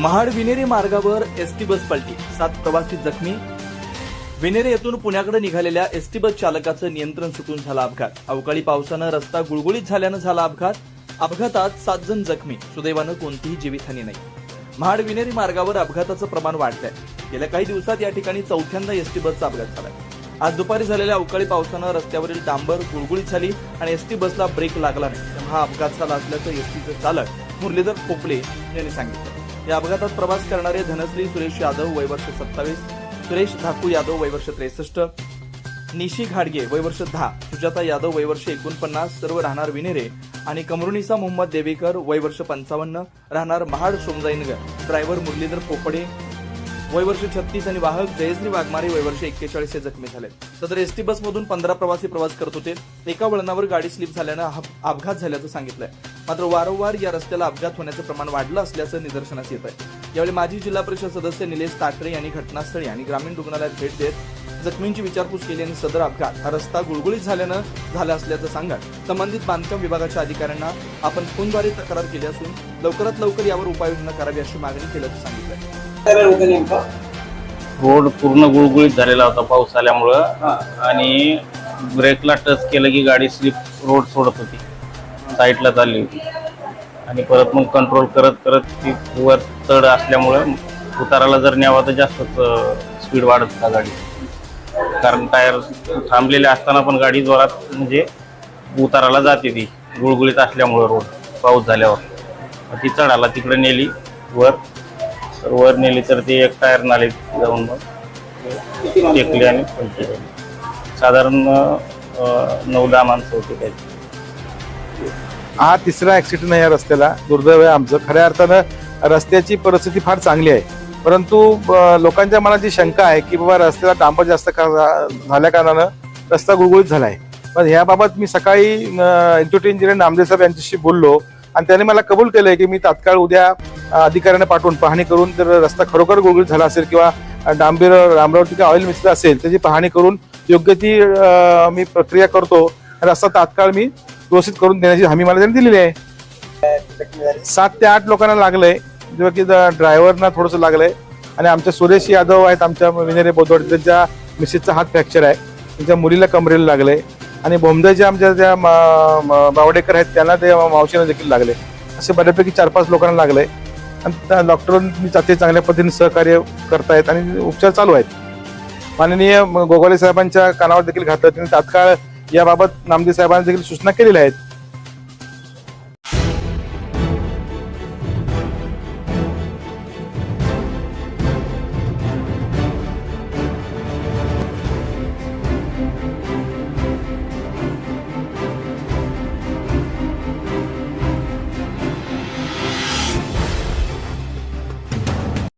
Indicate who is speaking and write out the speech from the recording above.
Speaker 1: महाड विनेरी मार्गावर ST bus पलटी. सात प्रवासी जखमी. विनेरे येथून पुण्याकडे निघालेल्या एसटी बस चालकाचं नियंत्रण सुटून झाला अपघात. अवकाळी पावसानं रस्ता गुळगुळीत झाल्यानं झाला अपघात. अपघातात सात जण जखमी. सुदैवानं कोणतीही जीवितहानी नाही. महाड विनेरी मार्गावर अपघाताचं प्रमाण वाढतंय. गेल्या काही दिवसात या ठिकाणी चौथ्यांदा एसटी बसचा अपघात झालाय आज दुपारी झालेल्या अवकाळी पावसानं रस्त्यावरील डांबर गुळगुळीत झाली आणि एसटी बसला ब्रेक लागला नाही. हा अपघात झाला असल्याचं एसटीचे चालक मुरलीधर पोपले यांनी सांगितलं. या अपघातात प्रवास करणारे धनश्री सुरेश यादव वय वर्ष सत्तावीस सुरेश धाकू यादव वय वर्ष त्रेसष्ट निशी घाडगे वय वर्ष दहा सुजाता यादव वय वर्ष एकोणपन्नास सर्व राहणार विनेरे आणि कमरुनिसा मोहम्मद देवेकर वय वर्ष पंचावन्न राहणार महाड सोमजाईनगर ड्रायव्हर मुरलीधर पोपडे वय वर्ष छत्तीस आणि वाहक जयश्री वाघमारे वय वर्ष एक्केचाळीस हे जखमी झाले सदर एसटी बसमधून पंधरा प्रवासी प्रवास करत होते. एका वळणावर गाडी स्लिप झाल्यानं अपघात झाल्याचं सांगितलं मात्र वारंवार या रस्त्याला अपघात होण्याचं प्रमाण वाढलं असल्याचं निदर्शनास येत आहे यावेळी माजी जिल्हा परिषद सदस्य निलेश ताटरे यांनी घटनास्थळी आणि ग्रामीण रुग्णालयात भेट देत जखमींची विचारपूस केली आणि सदर अपघात हा रस्ता गुळगुळीत झाल्यानं झाला असल्याचं सांगत संबंधित बांधकाम विभागाच्या अधिकाऱ्यांना आपण फोनद्वारे तक्रार केली असून लवकरात लवकर यावर उपाययोजना करावी अशी मागणी केल्याचं सांगितलंय.
Speaker 2: रोड पूर्ण गुळगुळीत झालेला होता पाऊस आल्यामुळं आणि ब्रेकला टच केलं की गाडी स्लिप रोड सोडत होती. साईडला चालली. होती आणि परत मग कंट्रोल करत करत ती वर चढ असल्यामुळं उताराला जर न्यावा तर जास्तच स्पीड वाढत होता गाडी. कारण टायर थांबलेले असताना पण गाडी जोरात म्हणजे उताराला जाते ती. गुळगुळीत असल्यामुळं रोड पाऊस झाल्यावर. मग ती चढाला तिकडे नेली वर. तर वर नेली तर ती एक टायर नाली जाऊन मग टेकली आणि पलटी साधारण नऊ दहा माणसं होती त्याची.
Speaker 3: हा तिसरा ऍक्सिडेंट आहे या रस्त्याला. दुर्दैव आहे आमचं. खऱ्या अर्थानं रस्त्याची परिस्थिती फार चांगली आहे. परंतु लोकांच्या मनात जी शंका आहे की बाबा रस्त्याला डांबर जास्त का- झाल्या कारणानं रस्ता गुळगुळीत झाला आहे पण ह्याबाबत मी सकाळी इंजिनियर इंजिनियर नामदेव साहेब यांच्याशी बोललो आणि त्यांनी मला कबूल केलंय की मी तात्काळ उद्या अधिकाऱ्यांना पाठवून पाहणी करून जर रस्ता खरोखर गुळगुळीत झाला असेल किंवा डांबीर डांबरावरती काही ऑइल मिसळ असेल त्याची पाहणी करून योग्य ती मी प्रक्रिया करतो. रस्ता तात्काळ मी व्यवस्थित करून देण्याची हमी मला त्यांनी दिलेली आहे. सात ते आठ लोकांना लागलंय. जेव्हा की ड्रायव्हरना थोडंसं लागलंय. आणि आमच्या सुरेश यादव आहेत आमच्या विनेरे बोधवड. त्यांच्या मिसेसचा हात फ्रॅक्चर आहे. त्यांच्या मुलीला कमरेला लागलंय. आणि बोमदेच्या आमच्या ज्या मा- बावडेकर आहेत त्यांना ते मावशीला देखील लागले असे बऱ्यापैकी चार पाच लोकांना लागले आणि त्या डॉक्टरांनी ते चांगल्या पद्धतीने सहकार्य करतायत आणि उपचार चालू आहेत. माननीय गोगावले साहेबांच्या कानावर देखील घातलं. त्यांनी तात्काळ याबाबत नामदेव साहेबांनी देखील सूचना केलेल्या आहेत.